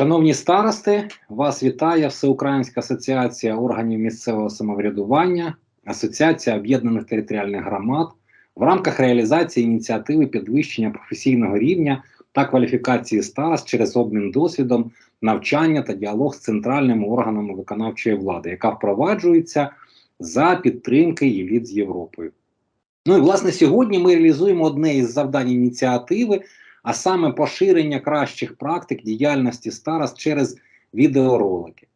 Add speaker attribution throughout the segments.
Speaker 1: Шановні старости, вас вітає Всеукраїнська асоціація органів місцевого самоврядування, Асоціація об'єднаних територіальних громад в рамках реалізації ініціативи підвищення професійного рівня та кваліфікації старост через обмін досвідом, навчання та діалог з центральними органами виконавчої влади, яка впроваджується за підтримки ЄЛІТ з Європою. Ну і власне сьогодні ми реалізуємо одне із завдань ініціативи а саме поширення кращих практик діяльності старост через відеоролики.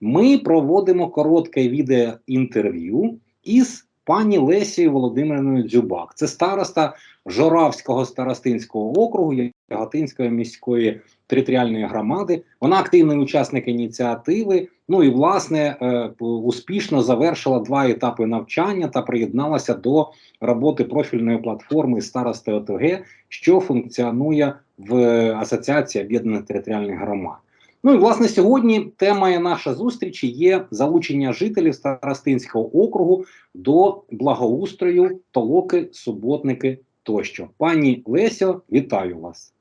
Speaker 1: Ми проводимо коротке відеоінтерв'ю із пані Лесією Володимирівною Дзюбак. Це староста Жоравського старостинського округу Яготинської міської територіальної громади. Вона активний учасник ініціативи. Ну і власне е, успішно завершила два етапи навчання та приєдналася до роботи профільної платформи старости ОТГ, що функціонує в Асоціації об'єднаних територіальних громад. Ну і власне сьогодні тема наша зустрічі є залучення жителів Старостинського округу до благоустрою, толоки, суботники тощо. Пані Лесьо, вітаю вас.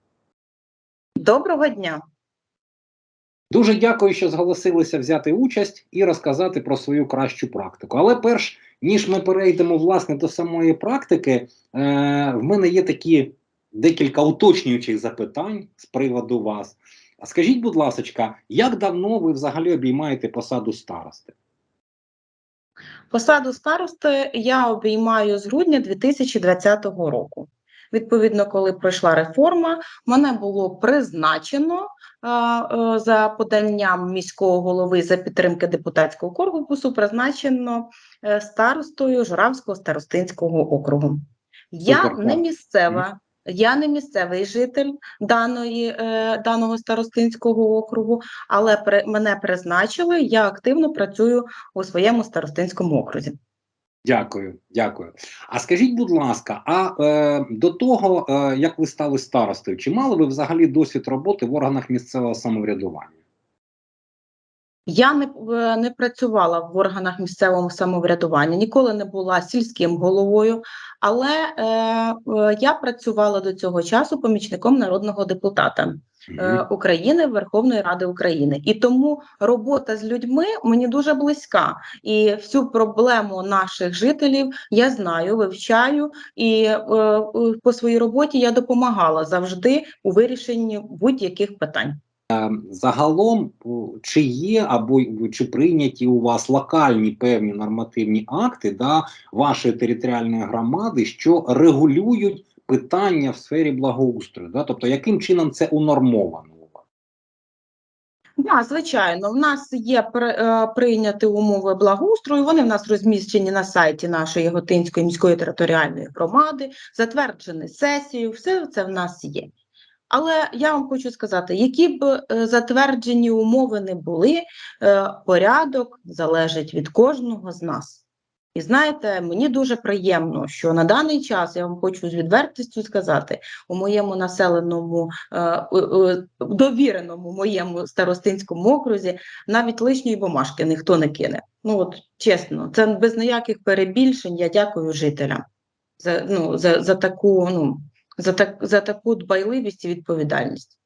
Speaker 2: Доброго дня.
Speaker 1: Дуже дякую, що зголосилися взяти участь і розказати про свою кращу практику. Але перш ніж ми перейдемо власне до самої практики, е, в мене є такі декілька уточнюючих запитань з приводу вас. А скажіть, будь ласка, як давно ви взагалі обіймаєте посаду старости?
Speaker 2: Посаду старости я обіймаю з грудня 2020 року. Відповідно, коли пройшла реформа, мене було призначено за поданням міського голови за підтримки депутатського корпусу, призначено е, старостою Журавського старостинського округу. Я не місцева. Я не місцевий житель даної, е, даного старостинського округу, але при, мене призначили. Я активно працюю у своєму старостинському окрузі.
Speaker 1: Дякую, дякую. А скажіть, будь ласка, а е, до того, е, як ви стали старостою, чи мали ви взагалі досвід роботи в органах місцевого самоврядування?
Speaker 2: Я не, е, не працювала в органах місцевого самоврядування, ніколи не була сільським головою, але е, е, я працювала до цього часу помічником народного депутата. Е, України Верховної Ради України, і тому робота з людьми мені дуже близька. І всю проблему наших жителів я знаю, вивчаю, і е, е, по своїй роботі я допомагала завжди у вирішенні будь-яких питань.
Speaker 1: Загалом, чи є або чи прийняті у вас локальні певні нормативні акти да, вашої територіальної громади, що регулюють питання в сфері благоустрою? Да? Тобто, яким чином це унормовано?
Speaker 2: Да, звичайно, в нас є е, прийняті умови благоустрою. Вони в нас розміщені на сайті нашої Готинської міської територіальної громади, затверджені сесією. Все це в нас є. Але я вам хочу сказати, які б е, затверджені умови не були, е, порядок залежить від кожного з нас. І знаєте, мені дуже приємно, що на даний час я вам хочу з відвертістю сказати, у моєму населеному е, довіреному моєму старостинському окрузі навіть лишньої бумажки ніхто не кине. Ну от чесно, це без ніяких перебільшень. Я дякую жителям за, ну, за, за таку, ну за так за таку дбайливість і відповідальність.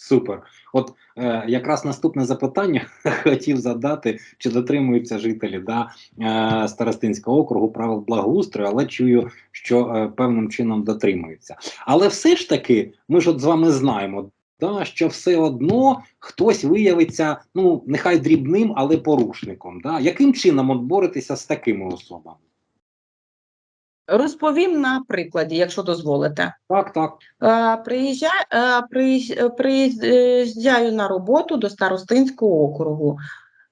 Speaker 1: Супер. От е, якраз наступне запитання хотів задати, чи дотримуються жителі да, е, Старостинського округу правил благоустрою, але чую, що е, певним чином дотримуються. Але все ж таки, ми ж от з вами знаємо, да, що все одно хтось виявиться, ну нехай дрібним, але порушником. Да? Яким чином от боротися з такими особами?
Speaker 2: Розповім на прикладі, якщо дозволите.
Speaker 1: Так, так.
Speaker 2: Е, Приїжджаю, приїжджаю на роботу до Старостинського округу.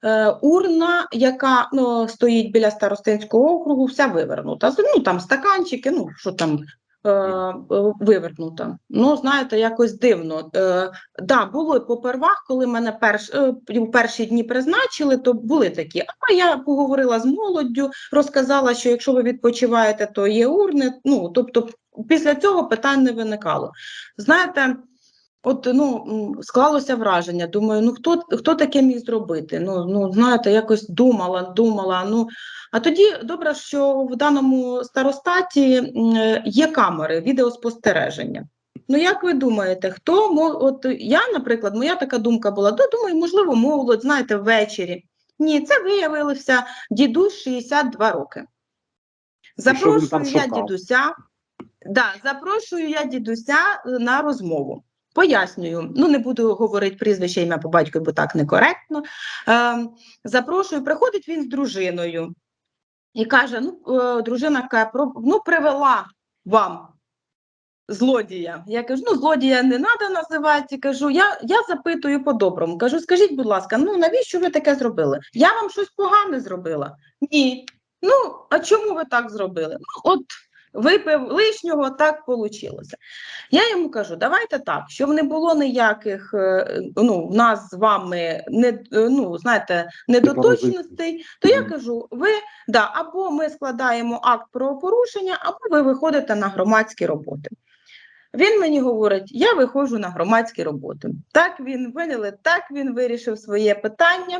Speaker 2: Е, Урна, яка ну, стоїть біля Старостинського округу, вся вивернута. Ну там стаканчики, ну що там е, е, вивернута. Ну, знаєте, якось дивно. Е, да, було попервах, коли мене перш, е, в перші дні призначили, то були такі. А я поговорила з молоддю, розказала, що якщо ви відпочиваєте, то є урни. Ну, тобто, після цього питань не виникало. Знаєте, от ну склалося враження. Думаю, ну хто хто таке міг зробити? Ну, ну знаєте, якось думала, думала. Ну а тоді добре, що в даному старостаті є камери відеоспостереження. Ну, як ви думаєте, хто мо- от я, наприклад, моя така думка була, то думаю, можливо, молодь, знаєте, ввечері. Ні, це виявився дідусь 62 роки. Запрошую я дідуся. Да, запрошую я дідуся е, на розмову. Пояснюю, ну не буду говорити прізвище ім'я по батькові, бо так некоректно. Е, запрошую, приходить він з дружиною і каже: ну, е, дружина каже, ну, привела вам злодія. Я кажу, ну злодія не треба називати. Кажу, я, я запитую по-доброму. Кажу, скажіть, будь ласка, ну навіщо ви таке зробили? Я вам щось погане зробила? Ні. Ну, а чому ви так зробили? Ну, от випив лишнього, так вийшло. Я йому кажу, давайте так, щоб не було ніяких е, ну, в нас з вами не, е, ну, знаєте, недоточностей, то я кажу, ви да, або ми складаємо акт про порушення, або ви виходите на громадські роботи. Він мені говорить: я виходжу на громадські роботи. Так він виняли, так він вирішив своє питання.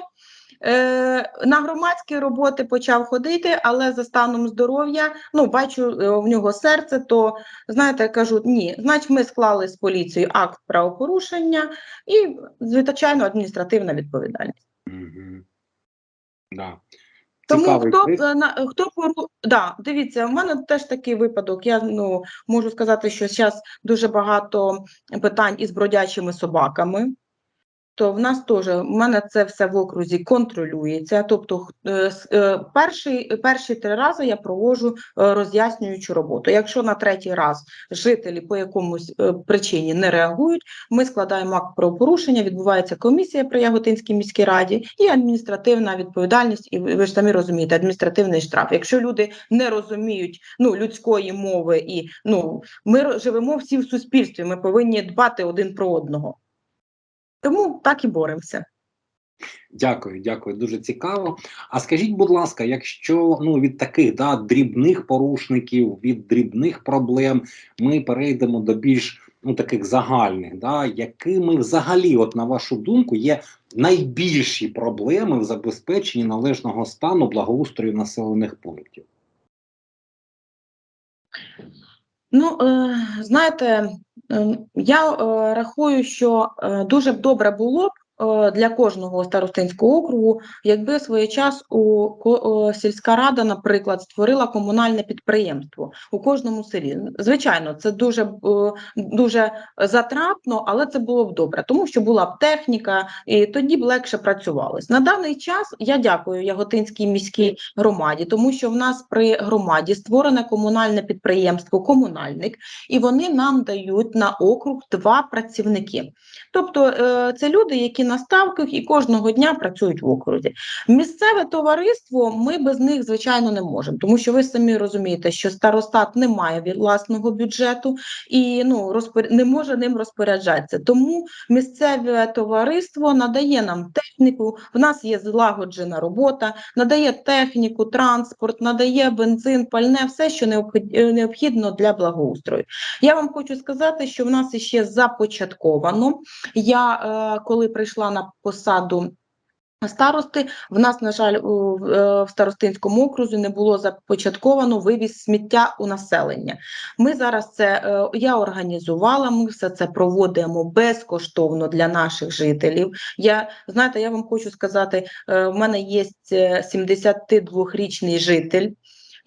Speaker 2: Е, на громадські роботи почав ходити, але за станом здоров'я, ну бачу е, в нього серце, то знаєте, кажуть, ні, значить, ми склали з поліцією акт правопорушення і, звичайно, адміністративна відповідальність.
Speaker 1: Мгм. Да.
Speaker 2: Тому
Speaker 1: Цікавий
Speaker 2: хто
Speaker 1: кейс.
Speaker 2: е, на хто пору... да, дивіться, в мене теж такий випадок. Я ну можу сказати, що зараз дуже багато питань із бродячими собаками. То в нас теж в мене це все в окрузі контролюється. Тобто, е, е, перший, перші три рази я проводжу е, роз'яснюючу роботу. Якщо на третій раз жителі по якомусь причині не реагують, ми складаємо акт про порушення, відбувається комісія при Яготинській міській раді і адміністративна відповідальність, і ви ж самі розумієте, адміністративний штраф. Якщо люди не розуміють ну, людської мови і ну, ми живемо всі в суспільстві, ми повинні дбати один про одного. Тому так і боремося.
Speaker 1: Дякую, дякую, дуже цікаво. А скажіть, будь ласка, якщо ну від таких да, дрібних порушників, від дрібних проблем ми перейдемо до більш ну таких загальних, да, якими взагалі, от на вашу думку, є найбільші проблеми в забезпеченні належного стану благоустрою населених пунктів?
Speaker 2: Ну, е, знаєте, я е, рахую, що е, дуже б добре було б для кожного старостинського округу, якби своєчас у сільська рада, наприклад, створила комунальне підприємство у кожному селі. Звичайно, це дуже е, дуже затратно, але це було б добре, тому що була б техніка, і тоді б легше працювалось. На даний час я дякую Яготинській міській громаді, тому що в нас при громаді створене комунальне підприємство комунальник, і вони нам дають на округ два працівники. Тобто е, це люди, які на ставках і кожного дня працюють в окрузі. Місцеве товариство ми без них, звичайно, не можемо, тому що ви самі розумієте, що старостат не має власного бюджету і ну розпор... не може ним розпоряджатися. Тому місцеве товариство надає нам техніку. В нас є злагоджена робота, надає техніку, транспорт, надає бензин, пальне, все, що е, необхідно для благоустрою. Я вам хочу сказати, що в нас ще започатковано. Я е, коли прийшла на посаду. Старости в нас, на жаль, у, в е, старостинському окрузі не було започатковано вивіз сміття у населення. Ми зараз це е, я організувала. Ми все це проводимо безкоштовно для наших жителів. Я знаєте, я вам хочу сказати, е, в мене є 72-річний житель.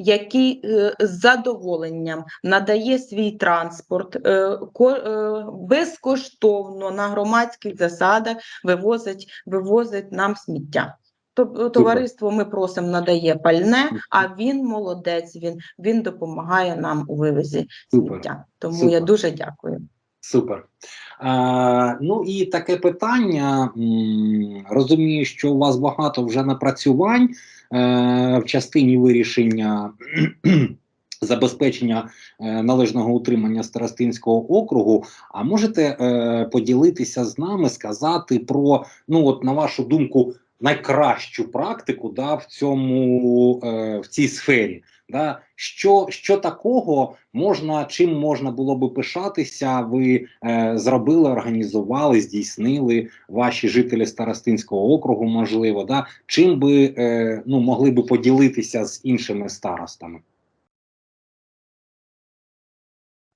Speaker 2: Який е, з задоволенням надає свій транспорт е, е, безкоштовно на громадських засадах вивозить, вивозить нам сміття. Товариство ми просимо надає пальне, а він молодець. Він, він допомагає нам у вивезі сміття. Тому
Speaker 1: Супер.
Speaker 2: я дуже дякую.
Speaker 1: Супер. Е, ну і таке питання. Розумію, що у вас багато вже напрацювань в частині вирішення забезпечення е, належного утримання Старостинського округу. А можете е, поділитися з нами, сказати про, ну от на вашу думку, найкращу практику да, в цьому е, в цій сфері? Да? Що, що такого можна, чим можна було би пишатися? Ви е, зробили, організували, здійснили ваші жителі Старостинського округу, можливо, да? чим би е, ну, могли би поділитися з іншими старостами?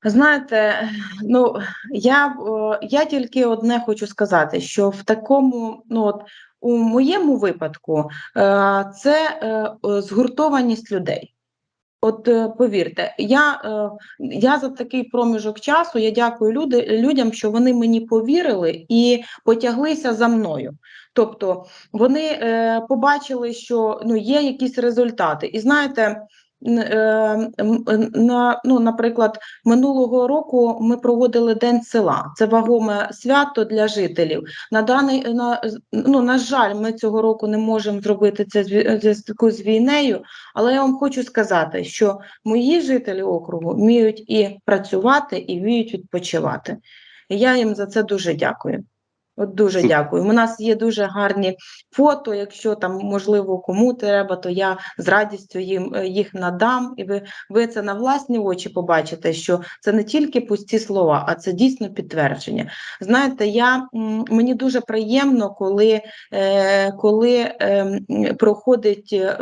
Speaker 2: Знаєте, ну я, я тільки одне хочу сказати, що в такому, ну от у моєму випадку, е, це е, згуртованість людей. От е, повірте, я, я за такий проміжок часу я дякую люди, людям, що вони мені повірили і потяглися за мною. Тобто вони побачили, що ну, є якісь результати. І знаєте, на, ну, наприклад, минулого року ми проводили День села. Це вагоме свято для жителів. На даний на, ну, на жаль, ми цього року не можемо зробити це зв'я- зв'язку з війнею, але я вам хочу сказати, що мої жителі округу вміють і працювати, і вміють відпочивати. І я їм за це дуже дякую. От дуже дякую. У нас є дуже гарні фото. Якщо там можливо кому треба, то я з радістю їм е, їх надам, і ви, ви це на власні очі побачите, що це не тільки пусті слова, а це дійсно підтвердження. Знаєте, я мені дуже приємно, коли, е, коли е, проходить е,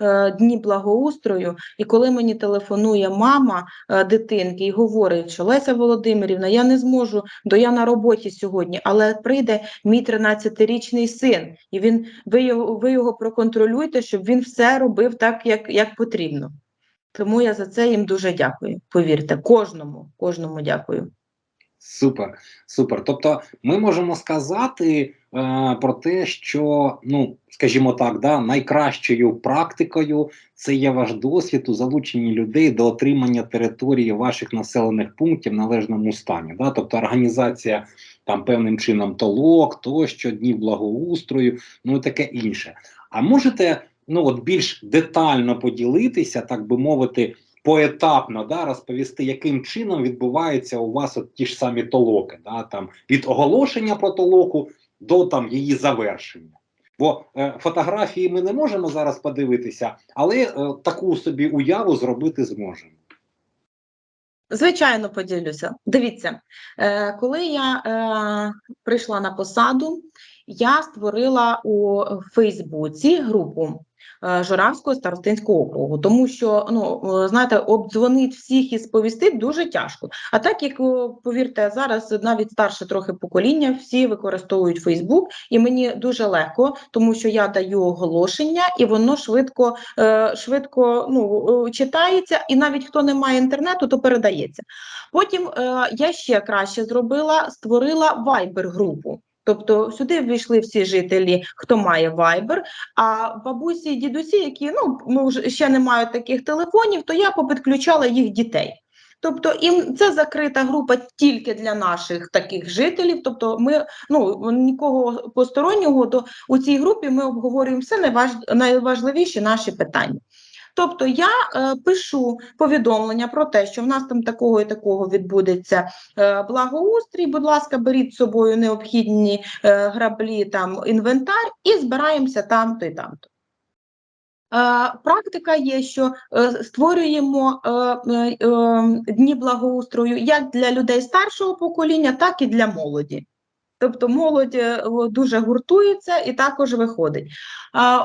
Speaker 2: е, дні благоустрою, і коли мені телефонує мама е, дитинки і говорить, що Леся Володимирівна, я не зможу, до я на роботі сьогодні, але прийде мій 13-річний син, і він ви його, ви його проконтролюйте, щоб він все робив так, як, як потрібно. Тому я за це їм дуже дякую. Повірте, кожному, кожному дякую.
Speaker 1: Супер, супер. Тобто, ми можемо сказати про те, що ну, скажімо так, да, найкращою практикою це є ваш досвід у залученні людей до отримання території ваших населених пунктів в належному стані. Да? Тобто організація там певним чином толок, тощо, днів благоустрою, ну і таке інше. А можете ну от більш детально поділитися, так би мовити, поетапно да, розповісти, яким чином відбуваються у вас от ті ж самі толоки, да, там, від оголошення про толоку до там, її завершення. Бо е, фотографії ми не можемо зараз подивитися, але е, таку собі уяву зробити зможемо.
Speaker 2: Звичайно, поділюся. Дивіться, е, коли я е, прийшла на посаду, я створила у Фейсбуці групу Журавського старостинського округу, тому що ну е, знаєте, обдзвонить всіх і сповістити дуже тяжко. А так як повірте, зараз навіть старше трохи покоління, всі використовують Фейсбук, і мені дуже легко, тому що я даю оголошення, і воно швидко, е, швидко ну, е, читається, і навіть хто не має інтернету, то передається. Потім е, я ще краще зробила, створила Viber групу. Тобто сюди ввійшли всі жителі, хто має Viber, а бабусі і дідусі, які ну ну, ще не мають таких телефонів, то я попідключала їх дітей. Тобто їм це закрита група тільки для наших таких жителів. Тобто, ми ну нікого постороннього до у цій групі ми обговорюємо все найваж, найважливіші наші питання. Тобто я е, пишу повідомлення про те, що в нас там такого і такого відбудеться е, благоустрій. Будь ласка, беріть з собою необхідні е, граблі, там інвентар, і збираємося там-то і там-то. Е, Практика є, що е, створюємо е, дні благоустрою як для людей старшого покоління, так і для молоді. Тобто молодь е, дуже гуртується і також виходить.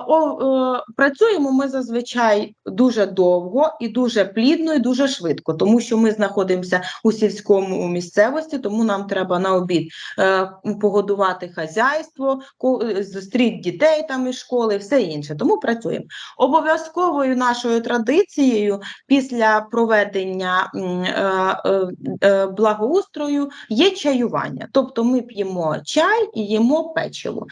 Speaker 2: О, працюємо ми зазвичай дуже довго і дуже плідно, і дуже швидко, тому що ми знаходимося у сільському місцевості, тому нам треба на обід е, погодувати хазяйство, е, зустріти дітей там із школи, все інше. Тому працюємо. Обов'язковою нашою традицією після проведення благоустрою є чаювання. Тобто ми п'ємо чай і їмо печиво.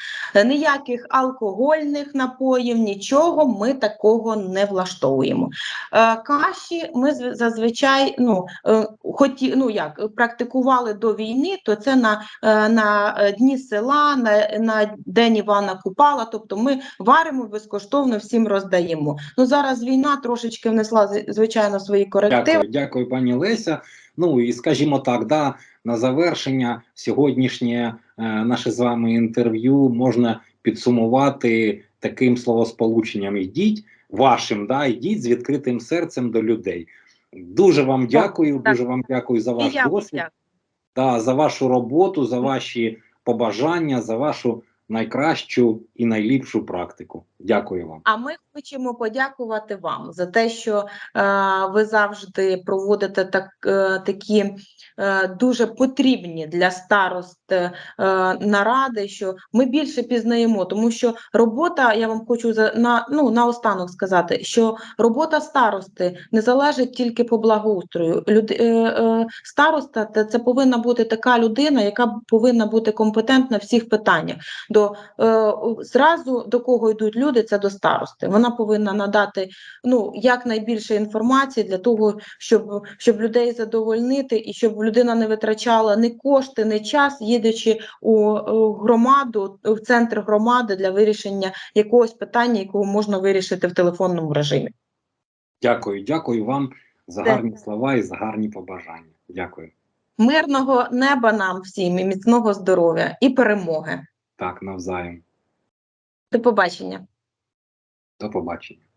Speaker 2: Ніяких алкогольних напоїв, нічого ми такого не влаштовуємо. Е, Каші ми зазвичай ну, е, хоті, ну як практикували до війни, то це на, е, на дні села, на, на день Івана Купала. Тобто ми варимо безкоштовно всім роздаємо. Ну зараз війна трошечки внесла звичайно свої корективи.
Speaker 1: Дякую, дякую, пані Леся. Ну і скажімо так, да, на завершення сьогоднішнє е, наше з вами інтерв'ю можна підсумувати таким словосполученням: йдіть вашим, да, йдіть з відкритим серцем до людей. Дуже вам дякую,
Speaker 2: так.
Speaker 1: дуже вам дякую за ваш досвід, да, за вашу роботу, за ваші побажання, за вашу найкращу і найліпшу практику. Дякую вам.
Speaker 2: А ми хочемо подякувати вам за те, що е, ви завжди проводите так, е, такі е, дуже потрібні для старост е, наради, що ми більше пізнаємо, тому що робота, я вам хочу за на ну наостанок сказати, що робота старости не залежить тільки по благоустрою. Люд, е, е, староста це, це повинна бути така людина, яка повинна бути компетентна в всіх питаннях. До е, зразу до кого йдуть люди, це до старости. Вона повинна надати ну якнайбільше інформації для того, щоб, щоб людей задовольнити і щоб людина не витрачала ні кошти, ні час, їдучи у, громаду, в центр громади для вирішення якогось питання, якого можна вирішити в телефонному режимі.
Speaker 1: Дякую, дякую вам за
Speaker 2: Дякую.
Speaker 1: гарні слова і за гарні побажання. Дякую.
Speaker 2: Мирного неба нам всім і міцного здоров'я і перемоги.
Speaker 1: Так, навзаєм.
Speaker 2: До побачення.
Speaker 1: До побачення.